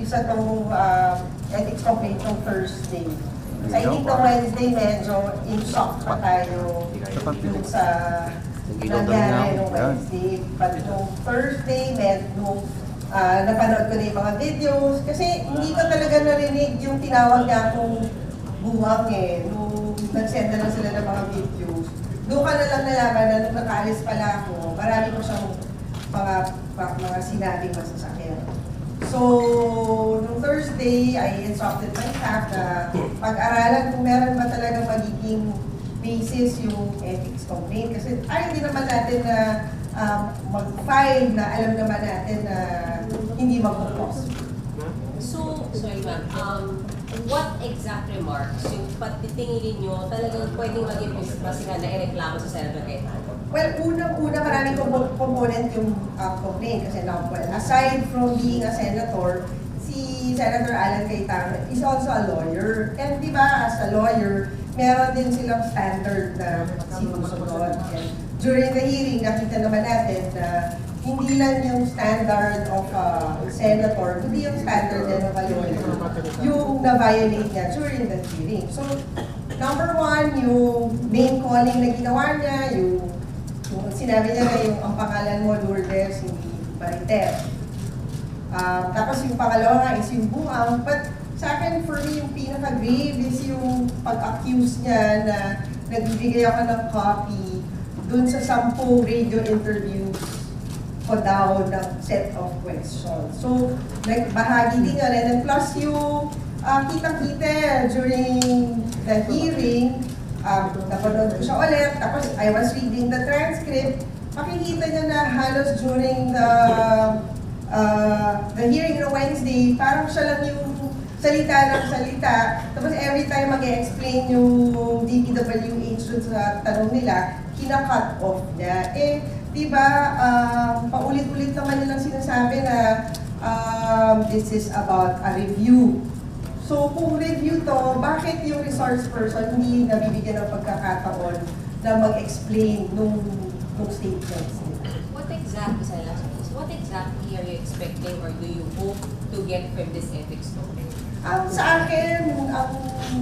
nag-umpisa tong uh, ethics complaint ng Thursday. So I Ayun, think the parang- Wednesday medyo in shock pa tayo dun sa nangyari nung Wednesday. But nung Thursday, med, nung ah, napanood ko na yung mga videos, kasi hindi ko talaga narinig yung tinawag niya akong buwang eh. Nung nag-send na sila ng mga videos. Doon ka na lang nalaman na nung nakaalis pala ako, marami ko siyang mga, mga, mga sinabing masasakit. So, nung Thursday, I instructed my staff na pag-aralan kung meron ba talaga magiging basis yung ethics complaint. Kasi ay, hindi naman natin na um, mag-file na alam naman natin na hindi mag-cause. So, sorry ma'am, um, what exact remarks yung patitingin nyo talagang pwedeng maging basi nga na ireklamo sa Senator Cayetano? Well, unang-una component yung uh, complaint kasi now, well, aside from being a senator, si Senator Alan Cayetano is also a lawyer. And di ba, as a lawyer, meron din silang standard na sinusunod. During the hearing, nakita naman natin na hindi lang yung standard of a senator, hindi yung standard din of a lawyer, yung na-violate niya during the hearing. So, number one, yung name calling na ginawa niya, yung sinabi niya na yung ang pangalan mo, Lourdes, hindi Marites. Um, tapos yung pangalawa nga is yung buang. But sa akin, for me, yung pinaka-grave is yung pag-accuse niya na nagbibigay ako ng copy dun sa sampu radio interviews ko daw ng set of questions. So, nagbahagi din yun. And plus yung uh, kitang-kita during the hearing, um, napanood ko siya ulit, tapos I was reading the transcript, makikita niya na halos during the uh, the hearing on Wednesday, parang siya lang yung salita ng salita. Tapos every time mag explain yung DPWH sa tanong nila, kina-cut off niya. Eh, di ba, um, paulit-ulit naman nilang sinasabi na um, this is about a review. So kung review to, bakit yung resource person hindi nabibigyan ng pagkakataon na mag-explain nung, nung statements nila? What exactly, sa last question, what exactly are you expecting or do you hope to get from this ethics complaint? Ang sa akin, ang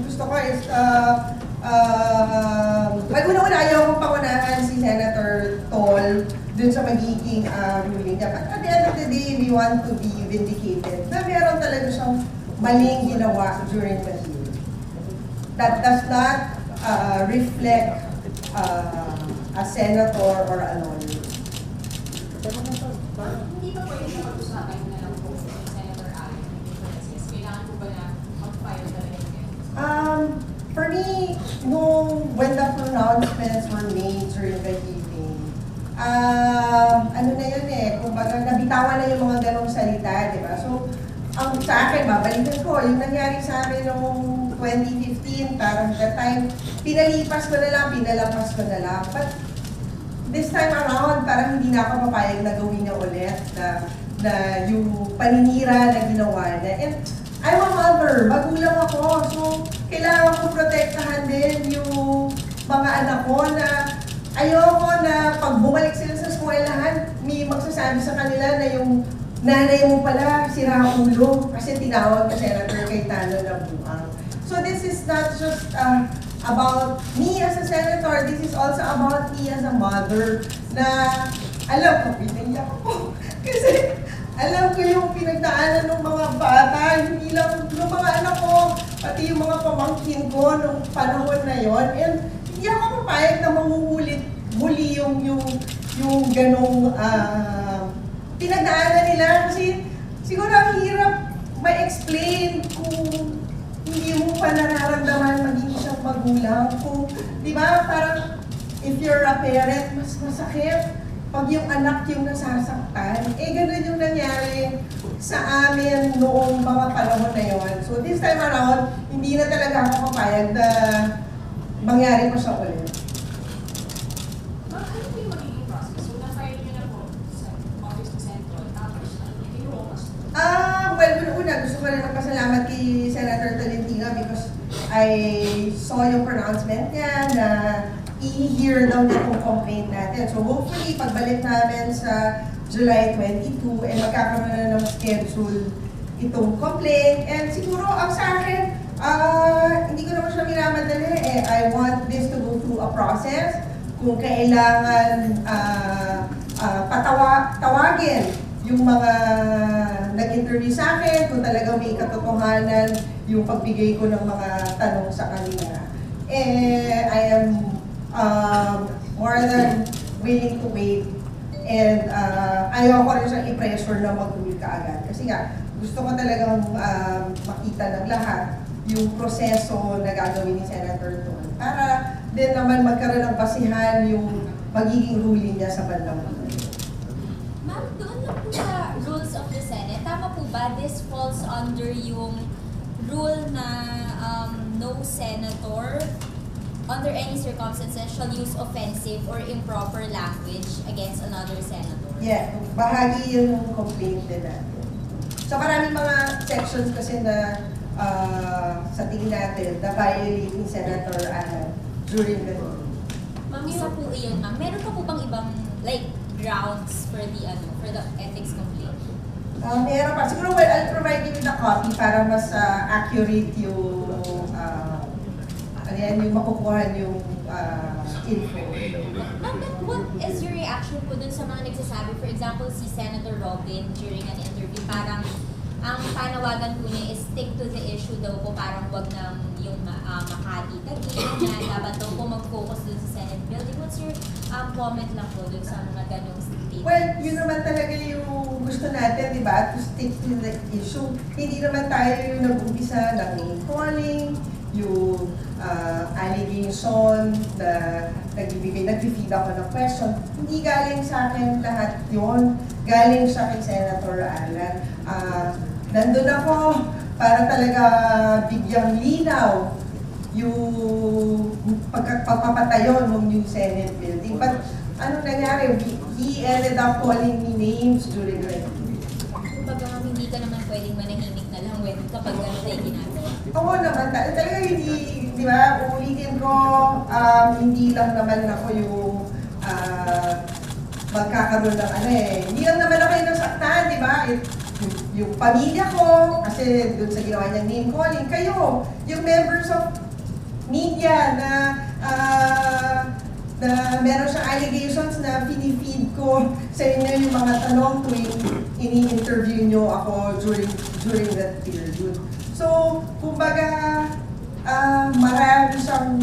gusto ko is, uh, uh, well, una-una ayaw kong pangunahan si Senator Tol dun sa magiging uh, ruling niya. But at the end of the day, we want to be vindicated na meron talaga siyang maling ginawa during the hearing. That does not uh, reflect uh, a senator or a lawyer. Hindi ba pwede na pag-usapan na lang po si Senator Allen Francis? Kailangan po ba na mag-file talaga ng ethics? Um, for me, nung when the pronouncements were made during the hearing, um, ano na yun eh, kumbaga nabitawan na yung mga ganong salita, di ba? So, ang sa akin, babalikan ko, yung nangyari sa amin noong 2015, parang that time, pinalipas ko na lang, pinalampas ko na lang. But this time around, parang hindi na ako papayag na gawin niya ulit na, na yung paninira na ginawa niya. And I'm a mother, magulang ako, so kailangan ko protektahan din yung mga anak ko na ayoko na pag bumalik sila sa eskwelahan, may magsasabi sa kanila na yung nanay mo pala sira ulo kasi tinawag ka Senator Cayetano na buang. So this is not just uh, about me as a senator, this is also about me as a mother na alam ko, pinaiyak ako. Kasi alam ko yung pinagdaanan ng mga bata, hindi lang ng mga anak ko, pati yung mga pamangkin ko nung panahon na yon. And hindi ako papayag na mangungulit muli yung yung yung ganong ah, pinagdaanan nila kasi siguro ang hirap ma-explain kung hindi mo pa nararamdaman maging isang magulang. Kung, di ba, parang if you're a parent, mas masakit pag yung anak yung nasasaktan. Eh, ganun yung nangyari sa amin noong mga panahon na yon. So this time around, hindi na talaga ako papayag na mangyari pa siya ulit. Ma'am, ano po yung magiging process? So, na-file niyo na po sa Office of Central, tapos inuukas. Ah, well, rin magpasalamat kay Senator Tolentino because I saw yung pronouncement niya na i-hear daw niya yung complaint natin. So hopefully, pagbalik namin sa July 22, eh magkakaroon na ng schedule itong complaint. And siguro ang sa akin, ah, hindi ko naman siya minamadali eh. I want this to go through a process. Kung kailangan ah, ah, patawa, tawagin yung mga nag-interview sa akin, kung talagang may katotohanan yung pagbigay ko ng mga tanong sa kanila. Eh, I am um, more than willing to wait And uh, ayoko rin siyang i-pressure na mag-uwi ka agad. Kasi nga, gusto ko talagang um, makita ng lahat yung proseso na gagawin ni Senator doon. Para din naman magkaroon ng basihan yung magiging ruling niya sa bandang ba this falls under yung rule na um, no senator under any circumstances shall use offensive or improper language against another senator? Yeah, bahagi yun ng complaint din natin. So maraming mga sections kasi na uh, sa tingin natin na violate ni Senator Alan during the hearing. Ma'am, isa po iyon, ma'am. Meron pa po bang ibang like grounds for the ano for the ethics complaint? Uh, meron pa. Siguro well, I'll provide you with copy para mas uh, accurate yung uh, ano yan, yung makukuha yung uh, info. Ma'am, what is your reaction po dun sa mga nagsasabi, for example, si Senator Robin during an interview, parang ang panawagan po niya is stick to the issue daw po, parang wag nang yung uh, Makati tagin, na dapat daw po mag-focus dun sa Senate building. What's your um, comment lang po dun sa mga ganong statements? Well, yun naman talaga yung gusto natin, di ba? To stick to the issue. Hindi naman tayo yung nag-umpisa ng calling, yung uh, allegation na nagbibigay, nag-feed ako ng question. Hindi galing sa akin lahat yon Galing siya kay Senator Alan. Uh, nandun ako para talaga bigyang linaw yung pagka- pagpapatayo ng new Senate building. But ano nangyari? He ended up calling me names during the Kumbaga hindi ka naman pwedeng manahimik na lang when kapag gano'n na ginagawa. Oo naman, ta- talaga hindi, di ba, uulitin ko, um, hindi lang naman ako yung ah, magkakaroon ng ano eh. Hindi lang naman ako yung nasaktan, di ba? Yung, pamilya ko, kasi dun sa ginawa niyang name calling, kayo, yung members of media na ah, na meron siyang allegations na pinifeed ko sa inyo yung mga tanong tuwing ini-interview nyo ako during during that period. So, kumbaga, ah marami siyang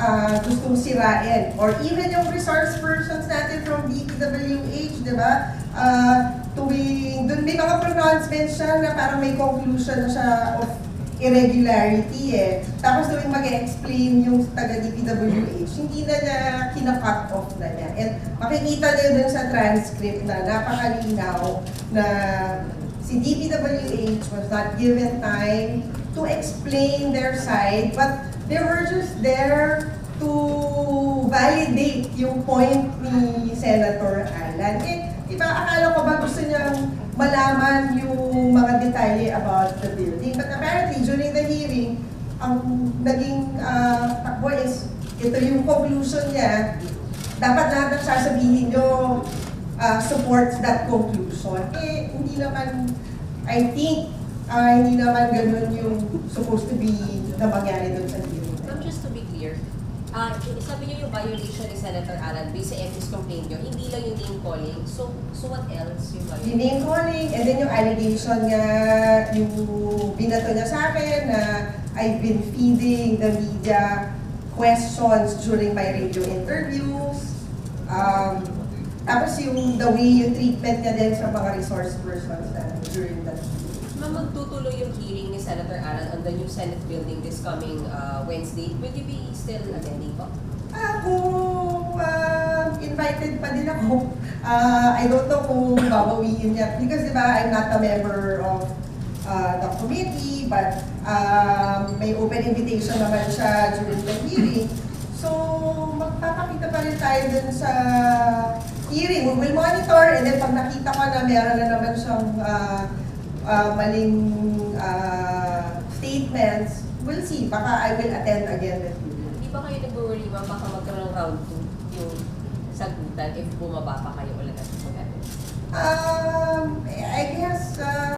ah, gustong sirain. Or even yung resource persons natin from DPWH, di ba? Ah, tuwing, dun may mga pronouncements siya na parang may conclusion na siya of irregularity eh. Tapos tuwing mag-explain yung taga DPWH, hindi na niya kina-cut off na niya. And makikita niyo dun sa transcript na napakalinaw na si DPWH was not given time to explain their side, but they were just there to validate yung point ni Senator Alan. Eh, di ba, akala ko ba gusto niyang malaman yung mga detalye about the building. But apparently, during the hearing, ang naging uh, takbo is, ito yung conclusion niya, dapat lahat ng sasabihin nyo uh, supports that conclusion. Eh, hindi naman, I think, ah, hindi naman ganun yung supposed to be na mangyari doon sa hearing. Ma'am, just to be ah sabi niyo yung violation ni Senator Alan sa ethics complaint niyo, hindi lang yung name calling. So, so what else yung Yung violation? name calling, and then yung allegation niya, yung binato niya sa akin na I've been feeding the media questions during my radio interviews. Um, tapos yung the way yung treatment niya din sa mga resource persons na during that Ma'am, magtutuloy yung hearing ni Senator Alan on the new Senate building this coming ah, Wednesday. Will you be still attending po? Ah, kung ah, invited pa din ako, ah, I don't know kung babawiin niya. Because di ba, I'm not a member of ah, the committee, but ah, may open invitation naman siya during the hearing. So, magpapakita pa rin tayo dun sa hearing. We will monitor, and then pag nakita ko na meron na naman siyang ah, ah, maling ah, statements, we'll see. Baka I will attend again the hearing. Di ba kayo nag-worry ma'am baka magkaroon ng round 2 yung sagutan if bumaba pa kayo ulit at pag Um, I guess, uh,